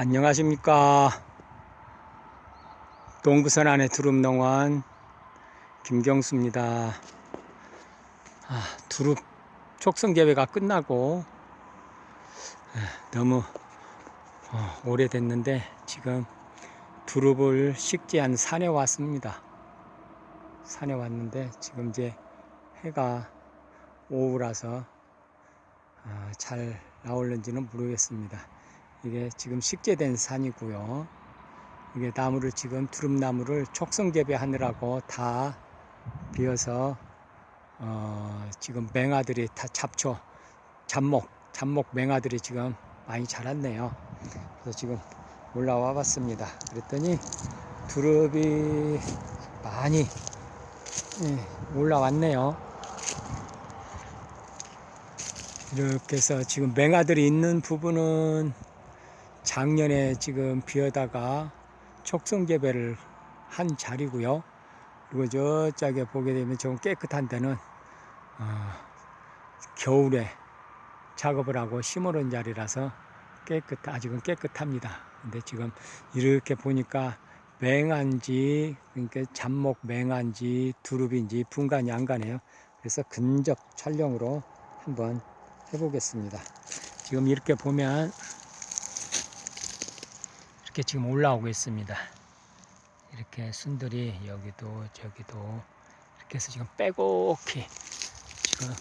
안녕하십니까. 동부선 안의 두릅농원 김경수입니다. 아, 두릅 촉성 재배가 끝나고 에, 너무 어, 오래됐는데 지금 두릅을 식재한 산에 왔습니다. 산에 왔는데 지금 이제 해가 오후라서 아, 잘 나올는지는 모르겠습니다. 이게 지금 식재된 산이고요. 이게 나무를 지금 두릅나무를 촉성 재배하느라고 다 비어서 어, 지금 맹아들이 다 잡초 잡목 잡목 맹아들이 지금 많이 자랐네요. 그래서 지금 올라와 봤습니다. 그랬더니 두릅이 많이 예, 올라왔네요. 이렇게 해서 지금 맹아들이 있는 부분은 작년에 지금 비어다가 촉성 재배를 한 자리고요. 그리고 저쪽에 보게 되면 좀 깨끗한 데는 어, 겨울에 작업을 하고 심어놓은 자리라서 깨끗 아직은 깨끗합니다. 근데 지금 이렇게 보니까 맹한지 그러니까 잡목 맹한지 두릅인지 분간이 안 가네요. 그래서 근접 촬영으로 한번 해보겠습니다. 지금 이렇게 보면 이렇게 지금 올라오고 있습니다. 이렇게 순들이 여기도 저기도 이렇게 해서 지금 빼곡히 지금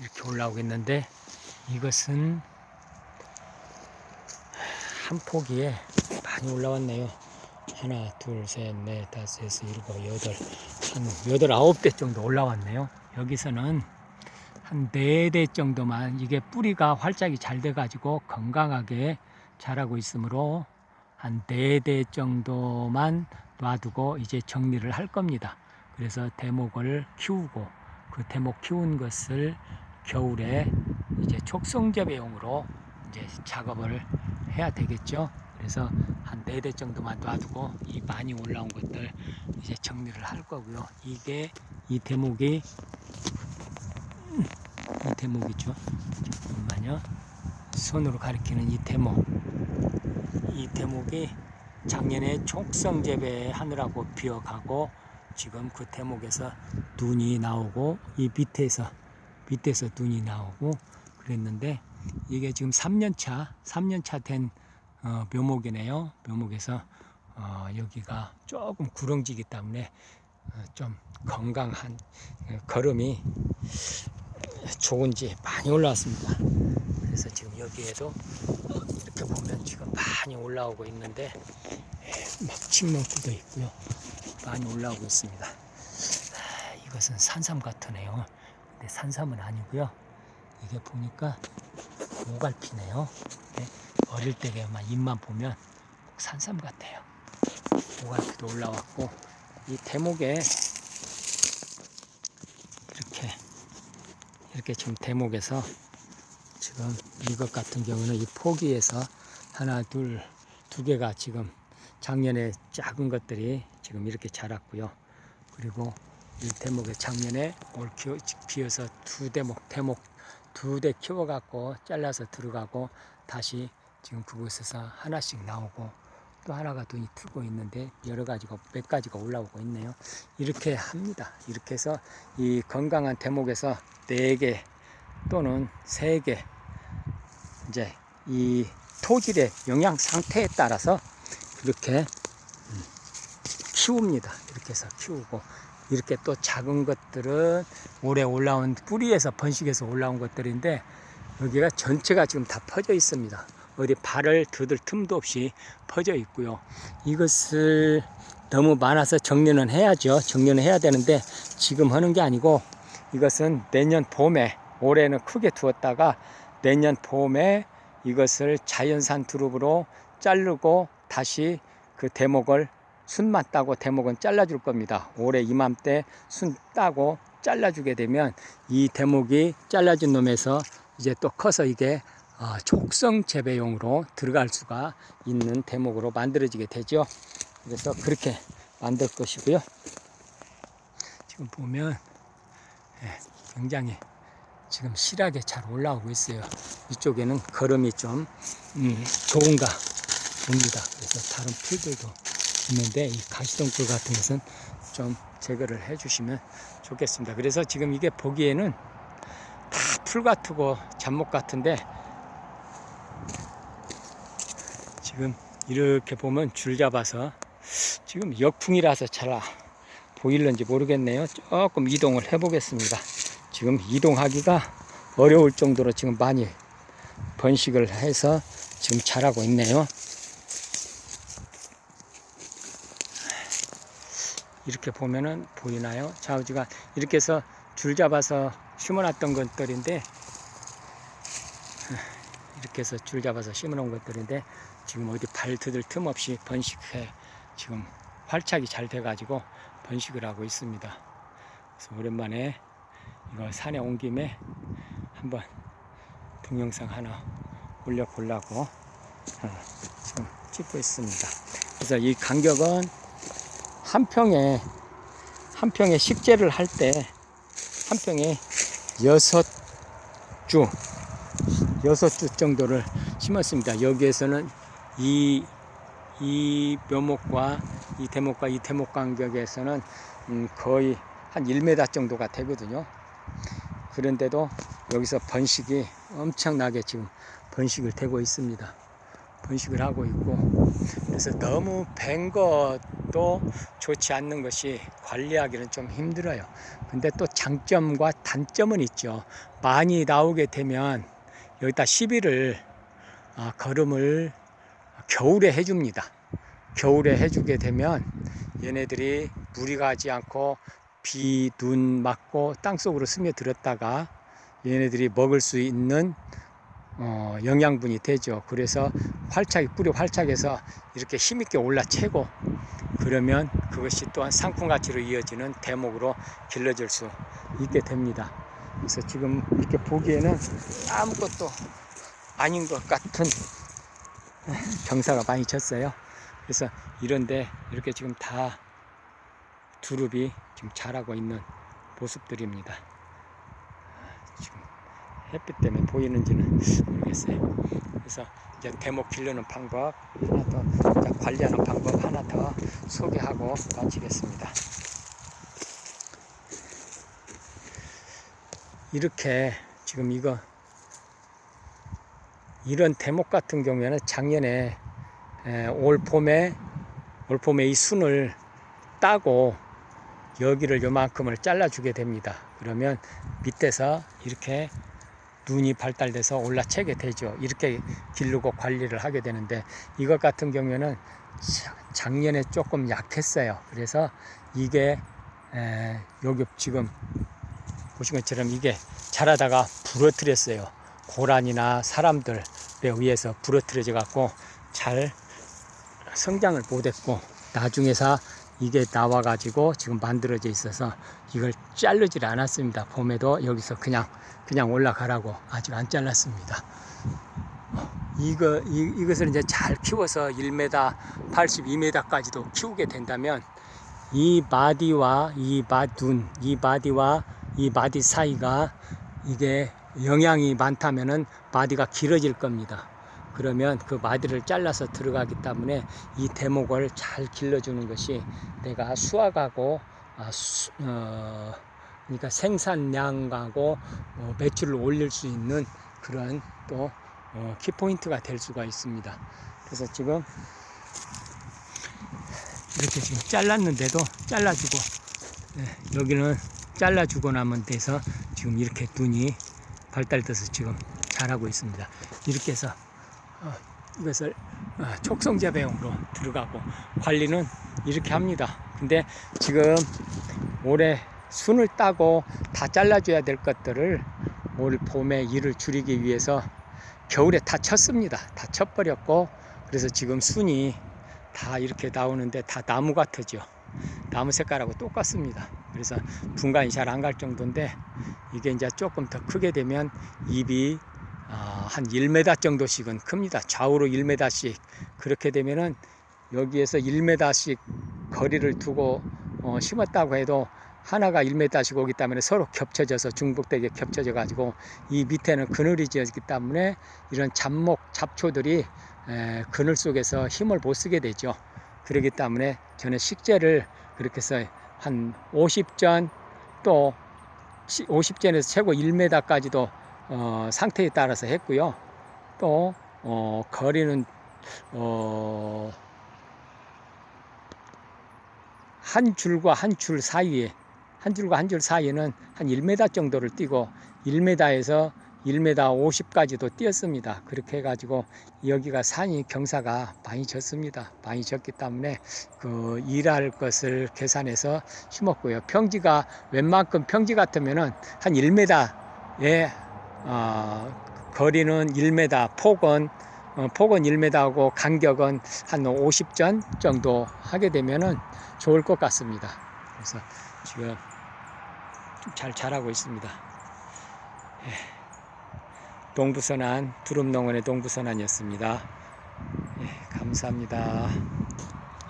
이렇게 올라오고 있는데 이것은 한 포기에 많이 올라왔네요. 하나, 둘, 셋, 넷, 다섯, 여섯, 일곱, 여덟, 한 여덟, 아홉 대 정도 올라왔네요. 여기서는 한 네 대 정도만 이게 뿌리가 활짝이 잘 돼가지고 건강하게 자라고 있으므로 한 네 대 정도만 놔두고 이제 정리를 할 겁니다. 그래서 대목을 키우고 그 대목 키운 것을 겨울에 이제 촉성재배용으로 이제 작업을 해야 되겠죠. 그래서 한 네 대 정도만 놔두고 이 많이 올라온 것들 이제 정리를 할 거고요. 이게 이 대목이 이 대목이죠. 잠깐만요. 손으로 가리키는 이 대목. 이 대목이 작년에 촉성 재배하느라고 비어가고 지금 그 대목에서 눈이 나오고 이 밑에서 밑에서 눈이 나오고 그랬는데 이게 지금 3년차 3년차 된 어, 묘목이네요. 묘목에서 어, 여기가 조금 구렁지기 때문에 어, 좀 건강한 어, 걸음이 좋은지 많이 올라왔습니다. 그래서 지금 여기에도 이렇게 보면 지금 많이 올라오고 있는데 예, 막 칡농수도 있고요. 많이 올라오고 있습니다. 아, 이것은 산삼 같으네요. 근데 산삼은 아니고요. 이게 보니까 오갈피네요. 네, 어릴 때에만 잎만 보면 꼭 산삼 같아요. 오갈피도 올라왔고 이 대목에 이렇게 이렇게 지금 대목에서 지금 이것 같은 경우는 이 포기에서 하나 둘 두 개가 지금 작년에 작은 것들이 지금 이렇게 자랐고요. 그리고 이 대목에 작년에 올 키워, 비어서 두 대목 대목 두 대 키워갖고 잘라서 들어가고 다시 지금 그곳에서 하나씩 나오고 또 하나가 눈이 트고 있는데 여러 가지가 몇 가지가 올라오고 있네요. 이렇게 합니다. 이렇게 해서 이 건강한 대목에서 네개 또는 세개 이제 이 토질의 영양 상태에 따라서 이렇게 음, 키웁니다. 이렇게 해서 키우고 이렇게 또 작은 것들은 올해 올라온 뿌리에서 번식해서 올라온 것들인데 여기가 전체가 지금 다 퍼져 있습니다. 어디 발을 드들 틈도 없이 퍼져 있고요. 이것을 너무 많아서 정리는 해야죠. 정리는 해야 되는데 지금 하는 게 아니고 이것은 내년 봄에 올해는 크게 두었다가 내년 봄에 이것을 자연산 두릅으로 자르고 다시 그 대목을 순만 따고 대목은 잘라줄 겁니다. 올해 이맘때 순 따고 잘라주게 되면 이 대목이 잘라진 놈에서 이제 또 커서 이게 어, 촉성 재배용으로 들어갈 수가 있는 대목으로 만들어지게 되죠. 그래서 그렇게 만들 것이고요. 지금 보면 예, 굉장히 지금 실하게 잘 올라오고 있어요. 이쪽에는 걸음이 좀 음, 좋은가 옵니다. 그래서 다른 풀들도 있는데 이 가시덤불 같은 것은 좀 제거를 해주시면 좋겠습니다. 그래서 지금 이게 보기에는 다 풀 같고 잡목 같은데 지금 이렇게 보면 줄 잡아서 지금 역풍이라서 잘 보일는지 모르겠네요. 조금 이동을 해보겠습니다. 지금 이동하기가 어려울 정도로 지금 많이 번식을 해서 지금 자라고 있네요. 이렇게 보면은 보이나요? 좌우지가 이렇게 해서 줄 잡아서 심어놨던 것들인데 이렇게 해서 줄 잡아서 심어놓은 것들인데 지금 어디 발 디딜 틈 없이 번식해 지금 활착이 잘 돼가지고 번식을 하고 있습니다. 그래서 오랜만에 이거 산에 온 김에 한번 동영상 하나 올려보려고 어, 지금 찍고 있습니다. 그래서 이 간격은 한 평에 한 평에 식재를 할 때 한 평에 여섯 주 여섯 주 정도를 심었습니다. 여기에서는 이, 이 묘목과 이 대목과 이 대목 간격에서는 음, 거의 한 1m 정도가 되거든요. 그런데도 여기서 번식이 엄청나게 지금 번식을 되고 있습니다. 번식을 하고 있고 그래서 너무 벤 것도 좋지 않는 것이 관리하기는 좀 힘들어요. 근데 또 장점과 단점은 있죠. 많이 나오게 되면 여기다 시비를 아, 걸음을 겨울에 해줍니다. 겨울에 해주게 되면 얘네들이 물이 가지 않고 비, 눈 맞고 땅 속으로 스며들었다가 얘네들이 먹을 수 있는 어, 영양분이 되죠. 그래서 활착이 뿌리 활착해서 이렇게 힘있게 올라채고 그러면 그것이 또한 상품 가치로 이어지는 대목으로 길러질 수 있게 됩니다. 그래서 지금 이렇게 보기에는 아무것도 아닌 것 같은 경사가 많이 쳤어요. 그래서 이런데 이렇게 지금 다 두릅이 지금 자라고 있는 모습들입니다. 지금 햇빛 때문에 보이는지는 모르겠어요. 그래서 이제 대목 길르는 방법 하나 더 자, 관리하는 방법 하나 더 소개하고 마치겠습니다. 이렇게 지금 이거 이런 대목 같은 경우에는 작년에 에, 올 봄에 올 봄에 이 순을 따고 여기를 요만큼을 잘라주게 됩니다. 그러면 밑에서 이렇게 눈이 발달돼서 올라채게 되죠. 이렇게 기르고 관리를 하게 되는데 이것 같은 경우에는 작년에 조금 약했어요. 그래서 이게 에, 여기 지금 보신 것처럼 이게 자라다가 부러뜨렸어요. 고란이나 사람들에 의해서 부러뜨려져 갖고 잘 성장을 못했고 나중에서 이게 나와 가지고 지금 만들어져 있어서 이걸 자르질 않았습니다. 봄에도 여기서 그냥 그냥 올라가라고 아직 안 잘랐습니다. 이거 이, 이것을 이제 잘 키워서 1m 82m까지도 키우게 된다면 이 마디와 이 마둔 이 마디와 이 마디 사이가 이게 영양이 많다면은 마디가 길어질 겁니다. 그러면 그 마디를 잘라서 들어가기 때문에 이 대목을 잘 길러주는 것이 내가 수확하고 아, 수, 어, 그러니까 생산량하고 어, 매출을 올릴 수 있는 그런 또 어, 키포인트가 될 수가 있습니다. 그래서 지금 이렇게 지금 잘랐는데도 잘라주고 네, 여기는 잘라주고 나면 돼서 지금 이렇게 눈이 발달돼서 지금 자라고 있습니다. 이렇게 해서 어, 이것을 어, 촉성재배용으로 들어가고 관리는 이렇게 합니다. 근데 지금 올해 순을 따고 다 잘라줘야 될 것들을 올 봄에 일을 줄이기 위해서 겨울에 다 쳤습니다. 다 쳤버렸고 그래서 지금 순이 다 이렇게 나오는데 다 나무 같아죠. 나무 색깔하고 똑같습니다. 그래서 분간이 잘 안 갈 정도인데 이게 이제 조금 더 크게 되면 아, 한 1m 정도씩은 큽니다. 좌우로 1m씩 그렇게 되면은 여기에서 1m씩 거리를 두고 어, 심었다고 해도 하나가 1m씩 오기 때문에 서로 겹쳐져서 중복되게 겹쳐져 가지고 이 밑에는 그늘이 지었기 때문에 이런 잡목 잡초들이 에, 그늘 속에서 힘을 못 쓰게 되죠. 그렇기 때문에 저는 식재를 그렇게 해서 한 50전 또 50전에서 최고 1m까지도 어, 상태에 따라서 했고요. 또 어, 거리는 어, 한 줄과 한 줄 사이에 한 줄과 한 줄 사이에는 한 1m 정도를 뛰고 1m에서 1m 50까지도 뛰었습니다. 그렇게 해가지고 여기가 산이 경사가 많이 졌습니다. 많이 졌기 때문에 그 일할 것을 계산해서 심었고요. 평지가 웬만큼 평지 같으면은 한 1m에 어, 거리는 1m, 폭은 어, 폭은 1m하고 간격은 한 50전 정도 하게 되면은 좋을 것 같습니다. 그래서 지금 좀 잘 자라고 있습니다. 예. 동부선안 두릅농원의 동부선안이었습니다. 예, 감사합니다.